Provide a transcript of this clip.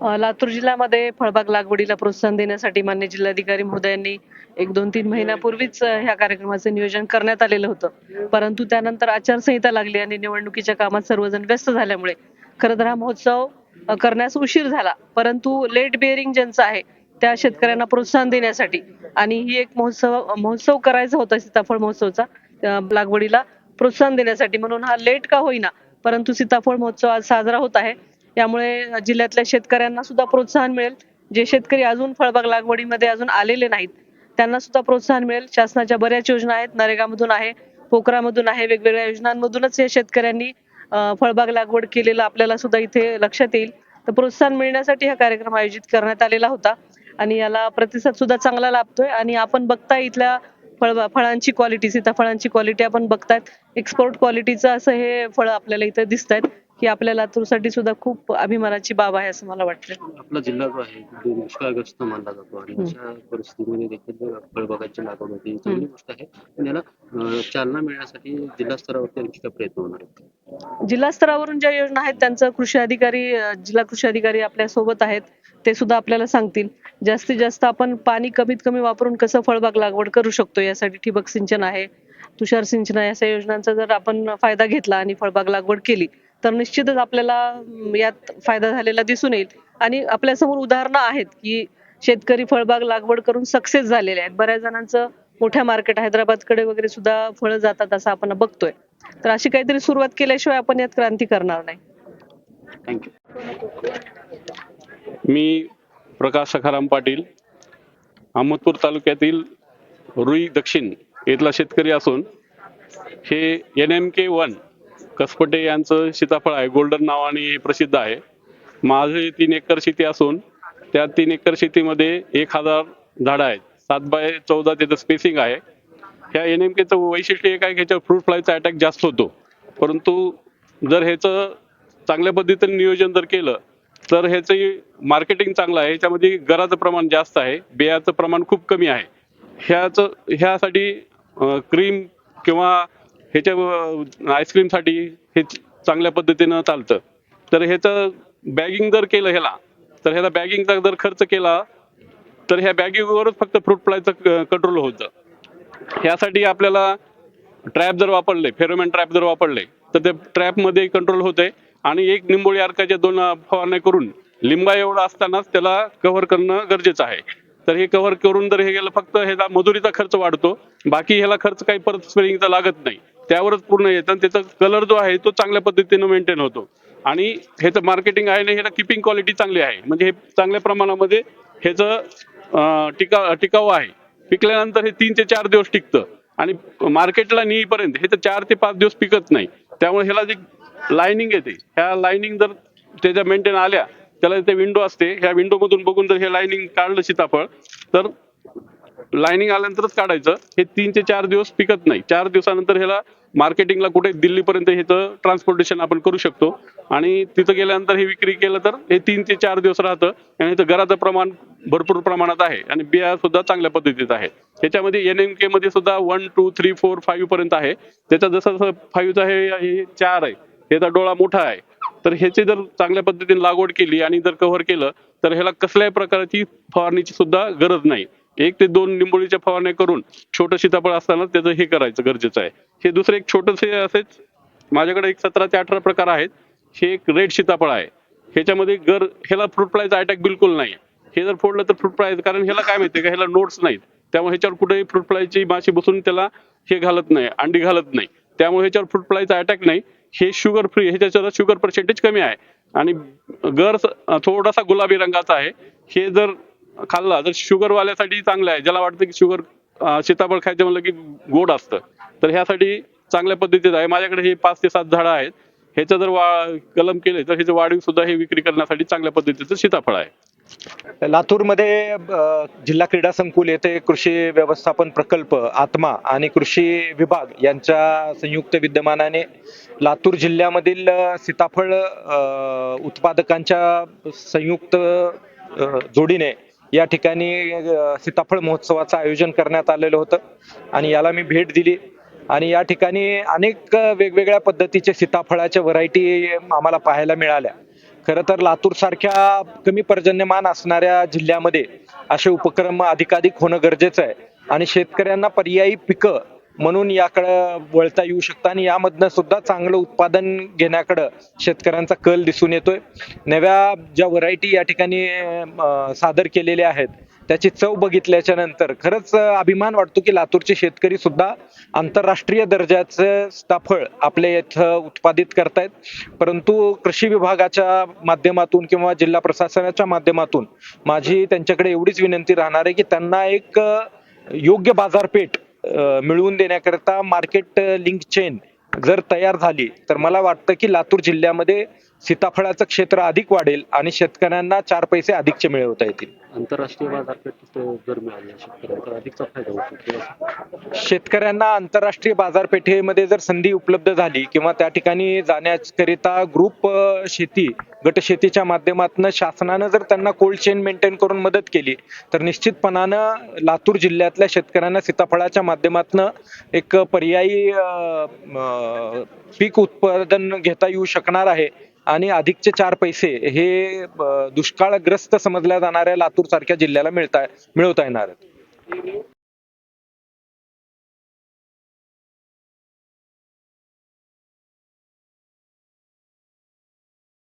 अ, लातूर जिल्ह्यामध्ये फळबाग लागवडीला प्रोत्साहन देण्यासाठी मान्य जिल्हाधिकारी महोदयांनी एक दोन तीन महिन्यापूर्वीच ह्या कार्यक्रमाचं नियोजन करण्यात आलेलं होतं. परंतु त्यानंतर आचारसंहिता लागली आणि निवडणुकीच्या कामात सर्वजण व्यस्त झाल्यामुळे खरं तर हा महोत्सव करण्यास उशीर झाला. परंतु लेट बिअरिंग ज्यांचं आहे त्या शेतकऱ्यांना प्रोत्साहन देण्यासाठी. आणि ही एक महोत्सव महोत्सव करायचा होता सीताफळ महोत्सवचा लागवडीला प्रोत्साहन देण्यासाठी. म्हणून हा लेट का होईना परंतु सीताफळ महोत्सव आज साजरा होत आहे. यामुळे जिल्ह्यातल्या शेतकऱ्यांना सुद्धा प्रोत्साहन मिळेल. जे शेतकरी अजून फळबाग लागवडीमध्ये अजून आलेले नाहीत त्यांना सुद्धा प्रोत्साहन मिळेल. शासनाच्या बऱ्याच योजना आहेत. नरेगामधून आहे पोखरामधून आहे वेगवेगळ्या योजनांमधूनच या शेतकऱ्यांनी फळबाग लागवड केलेलं आपल्याला सुद्धा इथे लक्षात येईल. तर प्रोत्साहन मिळण्यासाठी हा कार्यक्रम आयोजित करण्यात आलेला होता. आणि याला प्रतिसाद सुद्धा चांगला लाभतोय. आणि आपण बघताय इथल्या फळ फळांची क्वालिटी सीताफळांची क्वालिटी आपण बघतायत. एक्सपोर्ट क्वालिटीचं असं हे फळ आपल्याला इथं दिसत आहेत ही आपल्या लातूरसाठी सुद्धा खूप अभिमानाची बाब आहे असं मला वाटतं. आपला जिल्हा जो आहे तो दुष्काळग्रस्त मानला जातो. आणि अशा परिस्थितीमध्ये देखील फळबागाची लागवड होते ही चांगली गोष्ट आहे. पण याला अं, चालना मिळण्यासाठी जिल्हा स्तरावरती आणखी काय प्रयत्न होणार आहेत. जिल्हा स्तरावरून ज्या योजना आहेत त्यांचं कृषी अधिकारी अं, जिल्हा कृषी अधिकारी आपल्यासोबत आहेत. ते सुद्धा आपल्याला सांगतील. जास्तीत जास्त आपण पाणी कमीत कमी वापरून कसं फळबाग लागवड करू शकतो यासाठी ठिबक सिंचन आहे तुषार सिंचन आहे अशा योजनांचा जर आपण फायदा घेतला आणि फळबाग लागवड केली तर निश्चितच आपल्याला यात फायदा झालेला दिसून येईल. आणि आपल्यासमोर उदाहरणं आहेत की शेतकरी फळबाग लागवड करून सक्सेस झालेले आहेत. बऱ्याच जणांचं मोठ्या मार्केट हैदराबादकडे वगैरे सुद्धा फळं जातात असं आपण बघतोय. तर अशी काहीतरी सुरुवात केल्याशिवाय आपण यात क्रांती करणार नाही. थँक्यू मी प्रकाश सखाराम पाटील अहमदपूर तालुक्यातील रुई दक्षिण येथला शेतकरी असून हे N M K one Kaspate यांचं सीताफळ आहे. गोल्डन नावाने हे प्रसिद्ध आहे. माझे तीन एकर शेती असून त्या तीन एकर शेतीमध्ये एक हजार झाडं आहेत. सात बाय चौदा त्याचं स्पेसिंग आहे. ह्या एन एम केचं वैशिष्ट्य एक आहे की ह्याच्यावर फ्रूट फ्लायचा अटॅक जास्त होतो. परंतु जर ह्याचं चांगल्या पद्धतीने नियोजन जर केलं तर ह्याचं मार्केटिंग चांगलं आहे. ह्याच्यामध्ये गराचं प्रमाण जास्त आहे. बियाचं प्रमाण खूप कमी आहे. ह्याचं ह्यासाठी क्रीम किंवा ह्याच्या आईस्क्रीमसाठी हे चांगल्या पद्धतीनं चालतं. तर ह्याचं बॅगिंग जर केलं ह्याला तर ह्याला बॅगिंगचा जर खर्च केला तर ह्या बॅगिंगवरच फक्त फ्रूट फ्लायचं कंट्रोल होतं. ह्यासाठी आपल्याला ट्रॅप जर वापरले फेरोमॅन ट्रॅप जर वापरले तर ते ट्रॅपमध्ये कंट्रोल होते. आणि एक निंबोळी अर्काच्या दोन फवारण्या करून लिंबा एवढा असतानाच त्याला कव्हर करणं गरजेचं आहे. तर हे कव्हर करून जर हे गेलं फक्त ह्याचा मजुरीचा खर्च वाढतो. बाकी ह्याला खर्च काही परत स्प्रेइंगचा लागत नाही. त्यावरच पूर्ण येतं. आणि त्याचा कलर जो आहे तो चांगल्या पद्धतीनं मेंटेन होतो. आणि ह्याचं मार्केटिंग आहे ना ह्याला किपिंग क्वालिटी चांगली आहे. म्हणजे हे चांगल्या प्रमाणामध्ये ह्याचं टिका टिकाऊ आहे. पिकल्यानंतर हे तीन ते चार दिवस टिकतं. आणि मार्केटला नेईपर्यंत हे तर चार ते पाच दिवस पिकत नाही. त्यामुळे ह्याला जी लाइनिंग येते ह्या लायनिंग जर त्याच्या मेंटेन आल्या त्याला ते विंडो असते ह्या विंडो मधून बघून जर हे लाइनिंग काढलं सीताफळ तर लाईनिंग आल्यानंतरच काढायचं. हे तीन ते चार दिवस पिकत नाही. चार दिवसानंतर ह्याला मार्केटिंगला कुठे दिल्लीपर्यंत ह्याचं ट्रान्सपोर्टेशन आपण करू शकतो. आणि तिथं गेल्यानंतर हे विक्री केलं तर हे तीन ते चार दिवस राहतं. आणि इथं घराचं प्रमाण भरपूर प्रमाणात आहे. आणि बिया सुद्धा चांगल्या पद्धतीत आहे. त्याच्यामध्ये एन एम के मध्ये सुद्धा one two three four five पर्यंत आहे. त्याचा जसं जसं फाईव्हचा हे हे चार आहे त्याचा डोळा मोठा आहे. तर ह्याची जर चांगल्या पद्धतीने लागवड केली आणि जर कव्हर केलं तर ह्याला कसल्याही प्रकारची फवारणीची सुद्धा गरज नाही. एक ते दोन लिंबोळीच्या फवारण्या करून छोटं सीताफळ असताना त्याचं हे करायचं गरजेचं आहे. हे दुसरं एक छोटंसे असेच माझ्याकडे एक सतरा ते अठरा प्रकार आहेत. हे एक रेड सीताफळ आहे. ह्याच्यामध्ये गर ह्याला फ्रूट फ्लायचा अटॅक बिलकुल नाही. हे जर फोडलं तर फ्रूट फ्लाय कारण ह्याला काय माहिती का? ह्याला नोट्स नाहीत. त्यामुळे ह्याच्यावर कुठेही फ्रूट फ्लायची माशी बसून त्याला हे घालत नाही अंडी घालत नाही. त्यामुळे ह्याच्यावर फ्रूट फ्लायचा अटॅक नाही. हे शुगर फ्री ह्याच्यावर शुगर पर्सेंटेज कमी आहे. आणि गर थोडासा गुलाबी रंगाचा आहे. हे जर खाल्ला. तर शुगरवाल्यासाठी चांगलं आहे. ज्याला वाटतं की शुगर सीताफळ खायचं म्हणलं की गोड असतं. तर ह्यासाठी चांगल्या पद्धतीत आहे. माझ्याकडे हे पाच ते सात झाडं आहेत. ह्याचं जर वा कलम केले तर ह्याचं वाढीव सुद्धा हे विक्री करण्यासाठी चांगल्या पद्धतीचं सीताफळ आहे. लातूरमध्ये जिल्हा क्रीडा संकुल येथे कृषी व्यवस्थापन प्रकल्प आत्मा आणि कृषी विभाग यांच्या संयुक्त विद्यमानाने लातूर जिल्ह्यामधील सीताफळ उत्पादकांच्या संयुक्त जोडीने या ठिकाणी सीताफळ महोत्सवाचं आयोजन करण्यात आलेलं होतं आणि याला मी भेट दिली. आणि या ठिकाणी अनेक वेगवेगळ्या पद्धतीचे सीताफळाच्या व्हरायटी आम्हाला पाहायला मिळाल्या. खरं तर लातूर सारख्या कमी पर्जन्यमान असणाऱ्या जिल्ह्यामध्ये असे उपक्रम अधिकाधिक होणं गरजेचं आहे. आणि शेतकऱ्यांना पर्यायी पिकं म्हणून याकडं वळता येऊ शकतं आणि यामधनं सुद्धा चांगलं उत्पादन घेण्याकडं शेतकऱ्यांचा कल दिसून येतोय. नव्या ज्या व्हरायटी या ठिकाणी सादर केलेल्या आहेत त्याची चव बघितल्याच्या नंतर खरंच अभिमान वाटतो की लातूरचे शेतकरी सुद्धा आंतरराष्ट्रीय दर्जाचं सीताफळ आपल्या इथं उत्पादित करतायत. परंतु कृषी विभागाच्या माध्यमातून किंवा जिल्हा प्रशासनाच्या माध्यमातून माझी त्यांच्याकडे एवढीच विनंती राहणार आहे की त्यांना एक योग्य बाजारपेठ मिळवून देण्याकरता मार्केट लिंक चेन जर तयार झाली तर मला वाटतं की लातूर जिल्ह्यामध्ये सीताफळाचं क्षेत्र अधिक वाढेल आणि शेतकऱ्यांना चार पैसे अधिकचे मिळवता येतील. आंतरराष्ट्रीय बाजारपेठ जर मिळाली अधिकचा फायदा शेतकऱ्यांना आंतरराष्ट्रीय बाजारपेठेमध्ये जर संधी उपलब्ध झाली किंवा त्या ठिकाणी जाण्याकरिता ग्रुप शेती गट शेतीच्या माध्यमातून शासनानं जर त्यांना कोल्ड चेन मेंटेन करून मदत केली तर निश्चितपणानं लातूर जिल्ह्यातल्या शेतकऱ्यांना सीताफळाच्या माध्यमातून एक पर्यायी पीक उत्पादन घेता येऊ शकणार आहे. आणि अधिकचे चार पैसे हे दुष्काळग्रस्त समजल्या जाणाऱ्या लातूर सारख्या जिल्ह्याला मिळता मिळवता येणार आहेत.